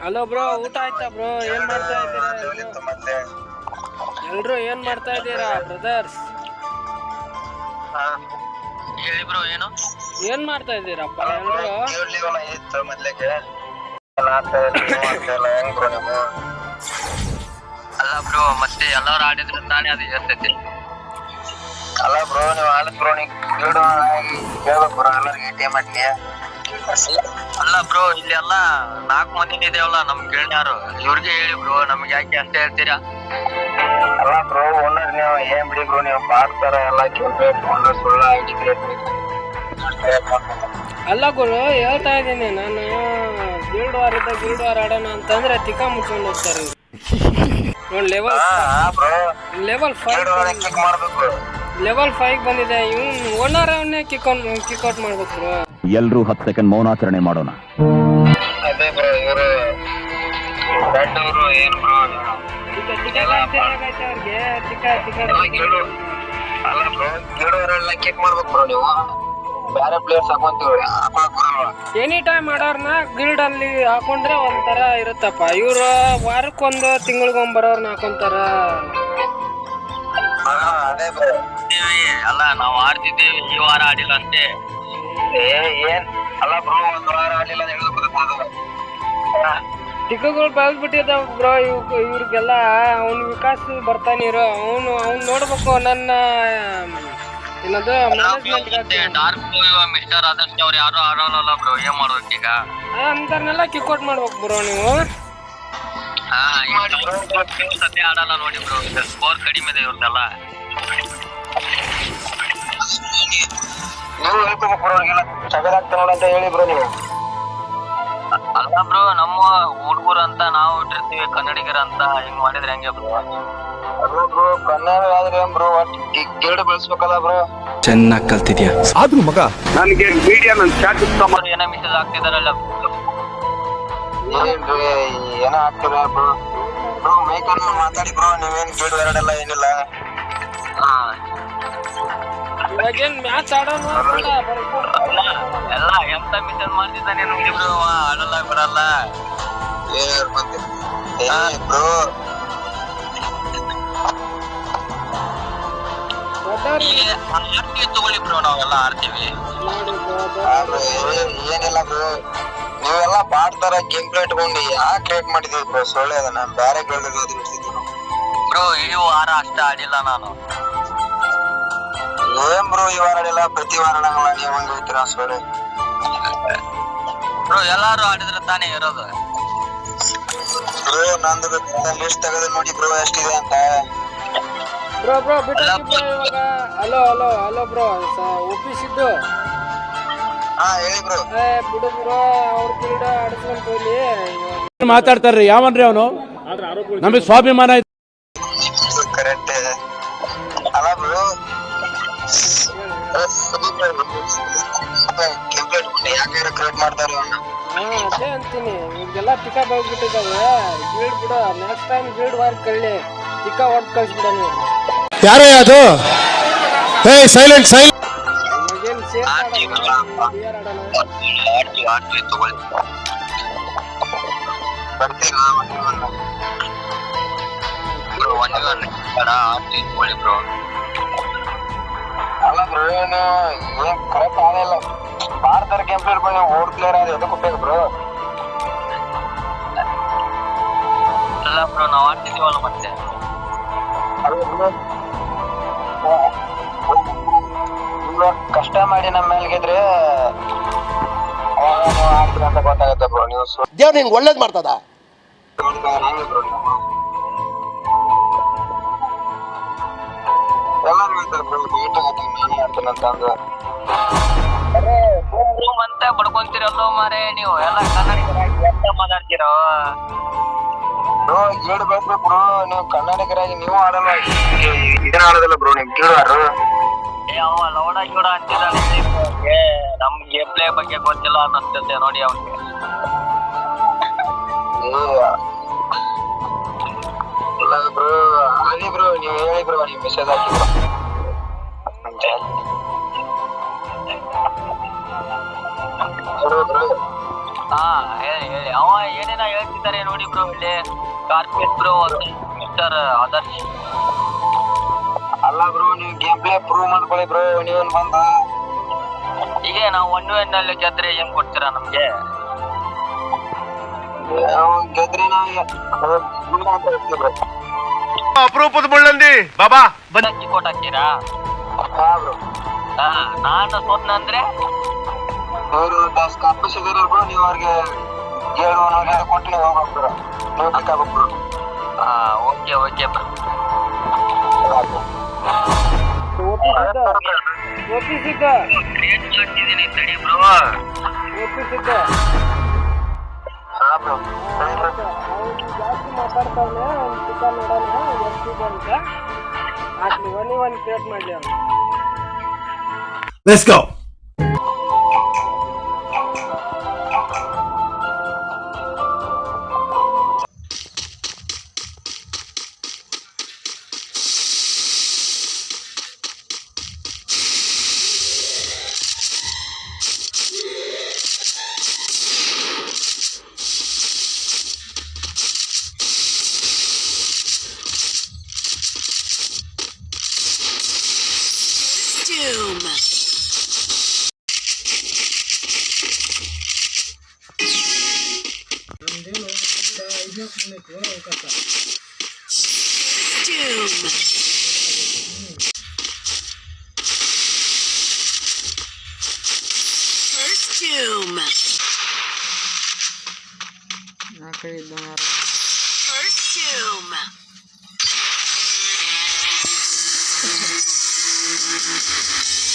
Hello bro ಊಟ ಆಯ್ತಾ bro ಏನ್ ಮಾಡ್ತಾ ಇದ್ದೀರಾ ಎಲ್ರು ಏನ್ ಮಾಡ್ತಾ ಇದ್ದೀರಾ ಬ್ರದರ್ಸ್ ಹೇಳಿ ಬ್ರೋ ಏನು? ಏನ್ ಮಾಡ್ತಾ ಇದ್ದೀರಪ್ಪ ಎಲ್ರು? ಮೊದ್ಲಿಗೆ ನೀವು ಅಲ್ಲ ಬ್ರೋ ಮತ್ತೆ ಎಲ್ಲಾರು ಆಡಿದ್ರೆ ತಾನೇ ಅದು ಇರ್ತೈತಿ ಅಲ್ಲ ಬ್ರೋ ನೀವು ಆಡದ್ ಬ್ರೋ ನೀವು ಕೇಳೋ ಹೇಳ್ಬೇಕು ಬ್ರೋ ಎಲ್ಲರಿಗೆ ಎ ಟಿ ಎಂ ಮಾಡ್ಲಿ ಅಲ್ಲ ಬ್ರೋ ಇಲ್ಲಿ ಎಲ್ಲ ನಾಲ್ಕು ಮಂದಿ ಇದೆಯಲ್ಲ ನಮ್ ಗೆಳೆಯರು ಇವ್ರಿಗೆ ಹೇಳಿ ಬ್ರೋ ನಮ್ಗೆ ಯಾಕೆ ಅಷ್ಟೇ ಹೇಳ್ತೀರಾ? ಅಲ್ಲ ಬ್ರೋ ಓನರ್ ನೀವು ಏನ್ ಬಿಡಿ ಬ್ರೋ ನೀವು ಮಾಡ್ತಾರ ಎಲ್ಲ ಕೇಳ್ಬೇಕು ಓನರ್ ಸುಳ್ಳ ಅಲ್ಲ ಗುರು ಹೇಳ್ತಾ ಇದ್ದೀನಿ. ನಾನು ಗಿಲ್ಡ್ ವಾರ್ ಇದ್ದ ಗಿಲ್ಡ್ ವಾರ್ ಆಡೋಣ ಅಂತಂದ್ರೆ ತಿಕ್ಕ ಮುಚ್ಕೊಂಡು ಹೋಗ್ತಾರೆ ನೋಡಿ level bro level five kick ಮಾಡ್ಬೇಕು. ಲೆವೆಲ್ ಫೈವ್ ಬಂದಿದೆ. ಇವ್ನು ಓನರ್ ಅವನ್ನೇ ಕಿಕ್ ಕಿಕ್ಔಟ್ ಮಾಡ್ಬೇಕು ಎಲ್ರೂ ಹತ್ತು ಸೆಕೆಂಡ್ ಮೌನಾಚರಣೆ ಮಾಡೋಣ. ಅದೇ ಬ್ರೋ ಇವರು ದೊಡ್ಡವರು ಏನ್ ಬ್ರೋ? ಟಿಕ್ಕ ಟಿಕ್ಕ ಕಾಯ್ತಾ ಅವ್ರಿಗೆ ಟಿಕ್ಕ ಟಿಕ್ಕ ಕೇಳು. ಅಲ್ಲ ಬ್ರೋ ಕೇಳೋರೆಲ್ಲ ಕಿಕ್ ಮಾಡ್ಬೇಕು ಬ್ರೋ ನೀವು. ಬೇರೆ ಪ್ಲೇಯರ್ಸ್ ಹಾಕೊಂತೀವಿ ಹಾಕೊಳಕ್ ಬರಲ್ವಾ ಎನಿ ಟೈಮ್ ಮಾಡೋರ್ನ ಗಿಲ್ಡ್ ಅಲ್ಲಿ ಹಾಕೊಂಡ್ರೆ ಒಂಥರ ಇರುತ್ತಪ್ಪ. ಇವ್ರು ವಾರಕ್ಕೊಂದು ತಿಂಗಳಿಗೊಂದು ಬರೋರ್ನ ಹಾಕೊಂತಾರ ಅದೇ ಬ್ರೋ. ಅಲ್ಲ ನಾವು ಆಡ್ತಿದ್ದೀವಿ ಈ ವಾರ ಆಡಿಲ್ಲ ಅಂತೆ. ಏನ್? ಅಲ್ಲ ಬ್ರೋ ಒಂದ್ ವಾರ ಆಡಿಲ್ಲ ಅಂತ ಹೇಳಿದ್ರೆ ಟಿಕ್ಕಗಳು ಬೆಳೆದ್ಬಿಟ್ಟಿದ್ದಾವ ಬ್ರೋ ಇವ್ ಇವ್ರಿಗೆಲ್ಲ ಅವ್ನ ವಿಕಾಸ್ ಬರ್ತಾನಿರು ಅವನು ಅವ್ನು ನೋಡ್ಬೇಕು ನನ್ನ ಏನದು ಡಾರ್ಕ್ ಮಿಸ್ಟರ್ ಆದಷ್ಟು ಅವ್ರು ಯಾರು ಆಡೋಲ್ಲ ಬ್ರೋ ಏನ್ ಮಾಡ್ಬೇಕು ಈಗ? ಕಿಕ್ ಕಿಕ್ಔಟ್ ಮಾಡ್ಬೇಕು ಬ್ರೋ ನೀವು. ಹಾ ಸದ್ಯ ಆಡಲ್ಲ ನೋಡಿ ಬ್ರೋ ಸ್ಕೋರ್ ಕಡಿಮೆ ಇದೆ ಇವ್ರದ್ದೆಲ್ಲ. ನೀವು ಹೇಳ್ಕೋಬೇಕು ಬ್ರೋ ಅವ್ರಿಗೆಲ್ಲ ಜಗಳ ಆಗ್ತಾ ನೋಡ ಅಂತ ಹೇಳಿ ಬ್ರೋ ನೀವು. ಅಲ್ಲ ಬ್ರೋ ನಮ್ಮ ಹುಡುಗರು ಅಂತ ನಾವು ಇಟ್ಟಿರ್ತೀವಿ ಕನ್ನಡಿಗರ ಅಂತ ಹಿಂಗ್ ಮಾಡಿದ್ರೆ ಹೆಂಗೆ ಬ್ರೋ? ಅಲ್ಲ ಬ್ರೋ ಕನ್ನಡ ಆದ್ರೆ ಏನ್ ಬ್ರೋ ಒಟ್ ಈ ಗೇಡ್ ಬೆಳೆಸ್ಬೇಕಲ್ಲ ಬ್ರೋ. ಚೆನ್ನಾಗಿ ಕಲ್ತಿದ್ಯಾ? ಆದ್ರೂ ಮಗ ಏನೋ ಮಿಸೇಜ್ ಆಗ್ತಿದಾರಲ್ಲ ಏನ್ ಬ್ರೋ? ಏನೋ ಆಗ್ತಿಲ್ಲ ಬ್ರೋ? ಬ್ರೋ ಮೈಕಲ್ ಮಾತಾಡಿ ಬ್ರೋ ನೀವೇನ್ ಗೇಡ್ ಎರಡೆಲ್ಲ ಏನಿಲ್ಲ. ಹಾ ಮ್ಯಾಚ್ ಆಡೋಣ ಎಲ್ಲ ಎಂತ ಮಿಸೇಜ್ ಮಾಡ್ತಿದ್ದಾನೆ ಆಡಲ್ಲ ಬರಲ್ಲ ಬ್ರೋ ಆರ್ತೀವಿ ತಗೊಳ್ಳಿ ಬ್ರೋ ನಾವೆಲ್ಲ ಆಡ್ತೀವಿ ಏನಿಲ್ಲ ಬ್ರೋ ನೀವೆಲ್ಲ ಬಾಡ್ತಾರ ಗೇಮ್ ಪ್ಲೇ ಇಟ್ಕೊಂಡು ಯಾಕೆ ಕ್ರಿಯೇಟ್ ಮಾಡಿದ್ವಿ ಬ್ರೋ ಸೊಳ್ಳೆ ಅದನ್ನ ಬೇರೆ ನಾವು ಬ್ರೋ ಇಡೀ ವಾರ ಅಷ್ಟೇ ಆಡಿಲ್ಲ ನಾನು. ಏನ್ ಬ್ರೋ ಈ ವಾರ ಆಡಿಲ್ಲ ಪ್ರತಿ ವಾರ ಆಡಂಗಿಲ್ಲ ನೀವ್ ಹಂಗ ಹೇಳ್ತೀರಾ ಸೊಳ್ಳೆ ಬ್ರೋ. ಎಲ್ಲಾರು ಆಡಿದ್ರೆ ತಾನೇ ಇರೋದು? ಬ್ರೋ ನಂದು ಲಿಸ್ಟ್ ತೆಗೆದು ನೋಡಿ ಬ್ರೋ ಎಷ್ಟಿದೆ ಅಂತ. ಬ್ರೋ ಬ್ರೋ ಬಿಟ್ಟು ಬ್ರೋ ಇವಾಗ. ಹಲೋ ಹಲೋ ಹಲೋ ಬ್ರೋ ಒಪ್ಪಿಸಿದ್ದು ಹಾ ಹೇಳಿ ಬ್ರೋ. ಏ ಬಿಡು ಬ್ರೋ ಅವ್ರ ಗಿಲ್ಡ ಆಡಿಸ್ಕೊಂತ ಹೋಗ್ಲಿ. ಮಾತಾಡ್ತಾರ್ರಿ? ಯಾವನ್ರಿ ಅವನು? ನಮಗೆ ಸ್ವಾಭಿಮಾನ ಯಾಕೆ ಕ್ರಿಯೇಟ್ ಮಾಡ್ತಾರೆ ಅವ್ನ. ಹಾ ಅದೇ ಅಂತೀನಿ. ಈಗೆಲ್ಲ ಟಿಕ್ಕ ಬೆಳೆದ್ಬಿಟ್ಟಿದ್ದಾವೆ ಗಿಲ್ಡ್ ಬಿಡು ನೆಕ್ಸ್ಟ್ ಟೈಮ್ ಗಿಲ್ಡ್ ವಾರ್ ಕಳ್ಳಿ. ಪಿಕ ಹೊಡೆದು ಕಳ್ಸ್ಬಿಡ ನೀವು ಯಾರೇ ಅದು? ಹೇ ಸೈಲೆಂಟ್ ಸೈಲೆಂಟ್ ಆಡೋಣ? ಆಡ್ತೀವಿ ತಗೊಳ್ಳಿ. ಬರ್ತೀರಾ ಬ್ರೋ ಒಂದೇ ಒಂದು ಬೇಡ ಆಡ್ತೀವಿ ತಗೊಳ್ಳಿ ಬ್ರೋ ಅಲ್ಲ ಬ್ರೋ ಏನು ಭಾರತರ ಗೇಮ್ ಪ್ಲೇಯರ್ ಬಂದು ಓಡ್ ಪ್ಲೇಯರ್ ಅದು ಎದಕ್ಕೆ ಉಪಯೋಗ ಬ್ರೋ ಅಲ್ಲ ಬ್ರೋ ನಾವು ಆಡ್ತಿದೀವಲ್ಲ ಮತ್ತೆ. ಕಷ್ಟ ಮಾಡಿ ನಮ್ಮ ಮೇಲೆ ಗೆದ್ರೆ ಅಂತ ಗೊತ್ತಾಗುತ್ತೆ ಬ್ರೋ ನೀವು ಸು- ದೇವ್ರು ನಿಂಗೆ ಒಳ್ಳೇದ್ ಮಾಡ್ತದ? ಎಲ್ಲರೂ ಹೇಳ್ತಾರೆ ಬ್ರೋ ಬೇಟ ನಾನು ಆಡ್ತೀನಿ ಅಂತ ಅಂದು ಬಡ್ಕೊಂತೀರಲ್ಲೋ ಮಾರೇ ನೀವು? ಎಲ್ಲ ಕನ್ನಡಿಗರಾಗಿ ಎಂತ ಮಾತಾಡ್ತೀರೋ? Bro ಗೀಡ್ bro. ನೀವು ಕನ್ನಡಿಗರಾಗಿ ನೀವು ಆಡಲ್ಲ ಇದನ್ನ ಆಡೋದಿಲ್ಲ ಬ್ರೋ ನೀವು ಗೀಡಾರು ಏ ಅವ ಲೌಡ ಚೂಡ ಅಂತಿದ್ದಾನೆ ನಮ್ಗೆ. ಪ್ಲೇ ಬಗ್ಗೆ ಗೊತ್ತಿಲ್ಲ ಅನ್ನಿಸ್ತದೆ ನೋಡಿ ಅವನಿಗೆ. ಇಲ್ಲ ಬ್ರೋ. ಅದೇ ಬ್ರೋ ನೀವು ಹೇಳಿ ಬ್ರೋ ನೀವು ಮೆಸೇಜ್ ಹಾಕಿ ಬ್ರೋ. ಹಾ ಹೇಳಿ ಹೇಳಿ. ಅವ ಏನೇನ ಹೇಳ್ತಿದ್ದಾರೆ ನೋಡಿ ಬ್ರೋ ಇಲ್ಲಿ. Carpet bro mister Adarsh. ಅಲ್ಲ ಬ್ರೋ ನೀವು ಗೇಮ್ ಪ್ಲೇ ಪ್ರೂವ್ ಮಾಡ್ಕೊಳ್ಳಿ ಬ್ರೋ ನೀವೇನ್ ಬಂದ? ಈಗ ನಾವು ಒನ್ ವೇನ್ನಲ್ಲಿ ಗೆದ್ರೆ ಏನ್ ಕೊಡ್ತೀರಾ ನಮ್ಗೆ? ಅವ್ನ್ ಗೆದ್ರೆ ನಾವು ಬ್ರೋ ಅಪರೂಪದ ಮುಳ್ಳಂದಿ ಬಾಬಾ ಬಂದಿ ಕೊಟ್ ಹಾಕ್ತೀರಾ? ನಾನು ಸೋತ್ನಂದ್ರೆ ಇವರು ದಸ್ ಕಪ್ಪು ಸಿಗಲ್ಲ ಬ್ರೋ ನೀವು ಅವ್ರಿಗೆ ಏಳು ನೂರ ಕೊಟ್ಟು ನೀವು ಹೋಗ್ಬೇಕು ನೀವು ಬ್ರೋ ಹಾ ಓಕೆ ಓಕೆ ಬ್ರೋ. ಒಪ್ಪಿಸಿದ್ದ ಒಪ್ಪಿಸಿದ್ದ ಕ್ರಿಯೇಟ್ ಮಾಡ್ತಿದ್ದೀನಿ ತಡಿ ಬ್ರೋ ಒಪ್ಪಿಸಿದ್ದ ಹಾ ಬ್ರೋ. ಅವ್ನು ಜಾಸ್ತಿ ಮಾತಾಡ್ತಾವನೆ ಅವ್ನು ಚಿಕನ್ ನೋಡೋಣ ಎಷ್ಟಿದೆ ಅಂತ. ಹಾಕ್ಲಿ ಒನ್ ಒನ್ ಕ್ರಿಯೇಟ್ ಮಾಡ್ಲಿ ಅವ್ನು let's go Doom. Doom. First Doom. First Doom. Thank you.